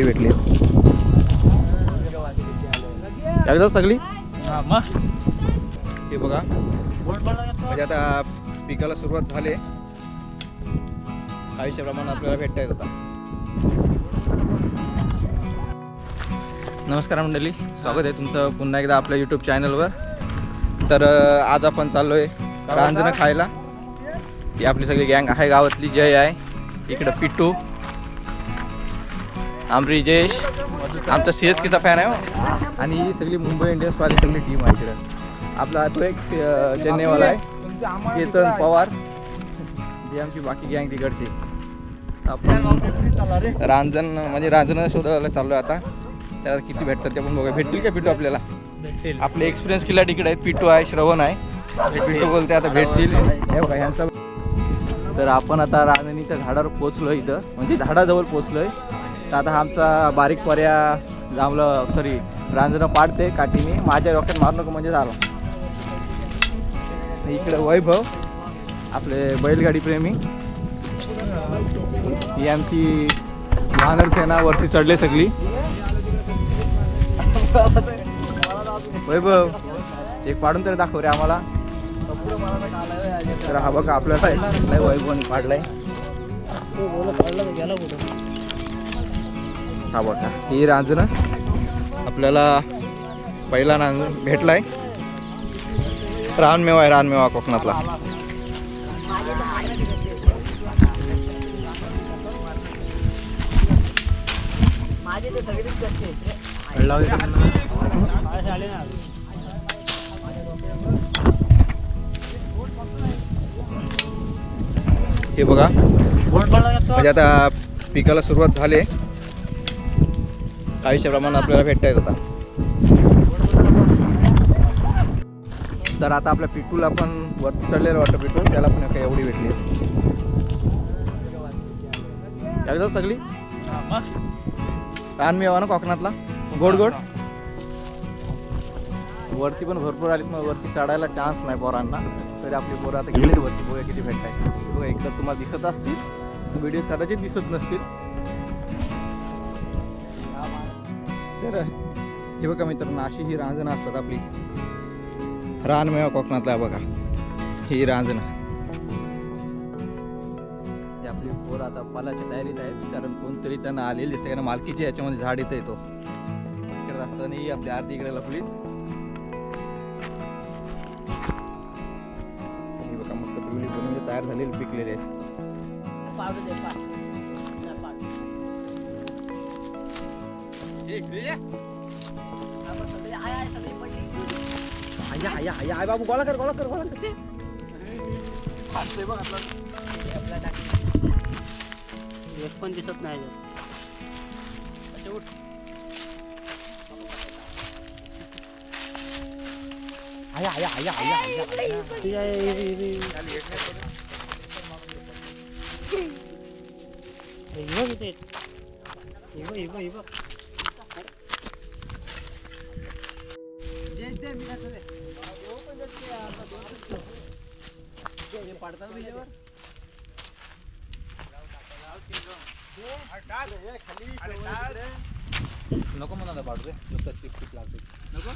कोळंबी भेटली. एकदा सगळी? हे बघा. म्हणजे आता पिकाला सुरुवात झाली. काहीशा प्रमाणात आपल्याला भेटता येत आता. नमस्कार मंडळी. स्वागत आहे तुमचं पुन्हा एकदा आपल्या यूट्यूब चॅनलवर तर आज आपण चाललो आहे रांजणं खायला. ही आपली सगळी गँग आहे गावातली जय आहे. इकडं पिट्टू. आमरी जयेश आमचा सी एस केचा फॅन आहे हो. आणि ही सगळी मुंबई इंडियन्सवाली सगळी टीम आहे इकडं. आपला तो एक स- चेन्नईवाला आहे केतन पवार. जी आमची बाकी गँग तिकडची. आपण रांजण म्हणजे रांजण शोधायला चाललो आहे आता. त्याला किती भेटतात ते पण बघा भेटतील का पिटू आपल्याला? भेटतील. आपले एक्सपिरियन्स किल्ला तिकडे आहेत. पिटू आहे श्रवण आहे. पिटू बोलते आता भेटतील. हे यांचा तर आपण आता रांजणीच्या झाडावर पोचलो इथं. म्हणजे झाडाजवळ पोचलोय तर आता हा आमचा बारीक पर्या जांभलं सॉरी रांजणं पाडते काठीने. माझ्या डोक्यात मारू नको म्हणजे झालं. इकडे वैभव आपले बैलगाडी प्रेमी. ही आमची वानर सेना वरती चढले सगळी. वैभव एक पाडून तरी दाखव रे आम्हाला. तर हा बघा आपल्याला लय वैभवनी पाडलाय. हा बघा ही रांजणं आपल्याला पहिला रांजण भेटलाय. रानमेवा आहे रानमेवा कोकणातला. हे बघा म्हणजे आता पिकाला सुरुवात झाली आहे. काहीशे प्रमाणात आपल्याला भेटता येत आता तर आता आपल्या पिटूला पण वरती चढलेलं वाटतं पिटू. त्याला पण काही एवढी भेटली. एकदा सगळी? रानमेवा ना कोकणातला? गोड गोड? वरती पण भरपूर आलीत मग वरती चढायला चान्स नाही पोरांना. तरी आपली पोरं आता गेली वरती. बघा किती भेटताय बघा एकदा तुम्हाला दिसत असतील. व्हिडिओ कदाचित दिसत नसतील. तर हे बघा मित्रांनो अशी ही रांजणं असतात आपली. रानमेवा कोकणातला बघा. ही रांजणं. आपली पोरं आता पालाच्या तयारीत आहेत कारण कोणतरी त्यांना आलेली दिसते कारण मालकीची याच्यामध्ये झाड येतं येतो. इकडे रस्त्याने ही आपली आरती इकडे लपली. हे बघा मस्त पिवळी बनवून तयार झालेली पिकलेली आहे. आया आया आया आय बाबू गोळा कर गोळा कर गोळा कर. एक पण दिसत नाही आया आया आया आया आया आया नको म्हणा पाडू रे नुसतं चिप चिप लागते नको?